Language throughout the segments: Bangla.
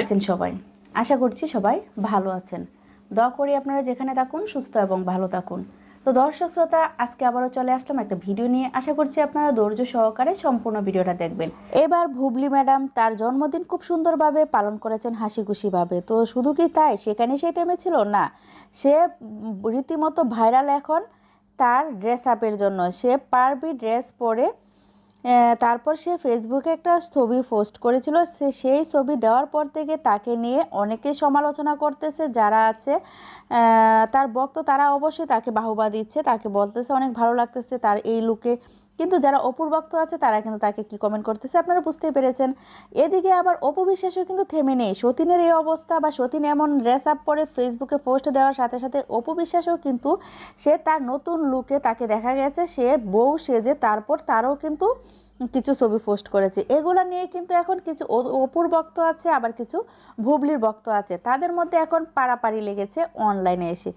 আছেন সবাই। আশা করছি সবাই ভালো আছেন। দোয়া করি আপনারা যেখানে থাকুন, সুস্থ এবং ভালো থাকুন। তো দর্শক শ্রোতা, আজকে আবারও চলে আসলাম একটা ভিডিও নিয়ে। আশা করছি আপনারা ধৈর্য সহকারে সম্পূর্ণ ভিডিওটা দেখবেন। এবার ভুবলি ম্যাডাম তার জন্মদিন খুব সুন্দরভাবে পালন করেছেন হাসি খুশিভাবে তো শুধু কি তাই? সেখানে সে থেমেছিল? না। সে রীতিমতো ভাইরাল এখন তার ড্রেস আপের জন্য। সে পারবি ড্রেস পরে তারপর সে ফেসবুকে একটা ছবি পোস্ট করেছিল। সে সেই ছবি দেওয়ার পর থেকে তাকে নিয়ে অনেকেই সমালোচনা করতেছে, যারা আছে তার বক্ত তারা অবশ্যই তাকে বাহবা দিচ্ছে, তাকে বলতেছে, অনেক ভালো লাগতেছে তার এই লুকে কিন্তু যারা অপুর ভক্ত আছে, তারা কিন্তু তাকে কি কমেন্ট করতেছে আপনারা বুঝতেই পেরেছেন। এদিকে আবার অপু বিশ্বাসও কিন্তু থেমে নেই। সতীনের এই অবস্থা বা সতীন এমন ড্রেস আপ পরে ফেসবুকে পোস্ট দেওয়ার সাথে সাথে অপু বিশ্বাসও কিন্তু সে তার নতুন লুকে তাকে দেখা গেছে। সে বউ সেজে, তারপর তারও কিন্তু কিছু ছবি পোস্ট করেছে। এগুলা নিয়ে কিন্তু এখন কিছু অপুর ভক্ত আছে, আবার কিছু ভুবলির ভক্ত আছে। তাদের মধ্যে এখন পাড়াপাড়ি লেগেছে অনলাইনে এসে।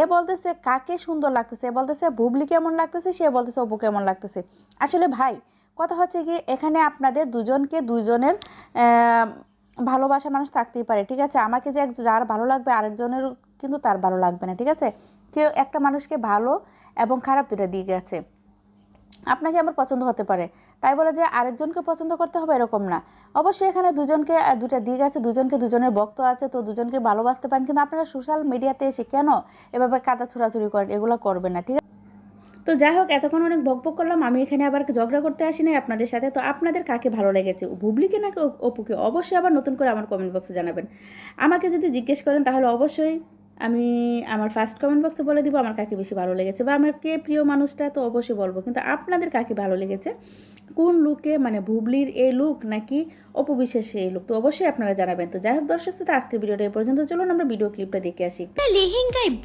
এ বলতেছে, কাকে সুন্দর লাগতেছে? এ বলতেছে, ভুবলি কেমন লাগতেছে? সে বলতেছে, অপু কেমন লাগতেছে? আসলে ভাই, কথা হচ্ছে কি, এখানে আপনাদের দুজনকে দুজনের ভালোবাসা মানুষ থাকতেই পারে, ঠিক আছে? আমাকে যে যার ভালো লাগবে আরেকজনের কিন্তু তার ভালো লাগবে না, ঠিক আছে? কেউ একটা মানুষকে ভালো এবং খারাপ দুটা দিয়ে আছে। আপনাকে আমার পছন্দ হতে পারে। তাই বলে যে আরেকজনকে পছন্দ করতে হবে এরকম না। অবশ্যই এখানে দুজনকে দুটা দিক আছে, দুজনকে দুজনের বক্ত আছে, তো দুজনকে ভালোবাসতে পারেন। কিন্তু আপনারা সোশ্যাল মিডিয়াতে এসে কেন এভাবে কাদা ছুড়াছুড়ি করেন? এগুলো করবেন না, ঠিক আছে? তো যাই হোক, এতক্ষণ অনেক বকবক করলাম। আমি এখানে আবার ঝগড়া করতে আসি নাই আপনাদের সাথে। তো আপনাদের কাকে ভালো লেগেছে? বুবলিকে নাকি অপ- অপুকে? অবশ্যই আবার নতুন করে আমার কমেন্ট বক্সে জানাবেন। আমাকে যদি জিজ্ঞেস করেন তাহলে অবশ্যই আমি আমার ফার্স্ট কমেন্ট বক্সে বলে দিব আমার কাকে বেশি ভালো লেগেছে বা আমার কে প্রিয় মানুষটা তো অবশ্যই বলব, কিন্তু আপনাদের কাকে ভালো লেগেছে? কোন লুকে মানে ভুবলির এই লুক নাকি অপবিশ্বাসে এই লুক তো অবশ্যই আপনারা জানাবেন। তো যাই হোক দর্শক সাথে আজকের ভিডিওটা এই পর্যন্ত। চলুন আমরা ভিডিও ক্লিপটা দেখে আসি। লেহেঙ্গায়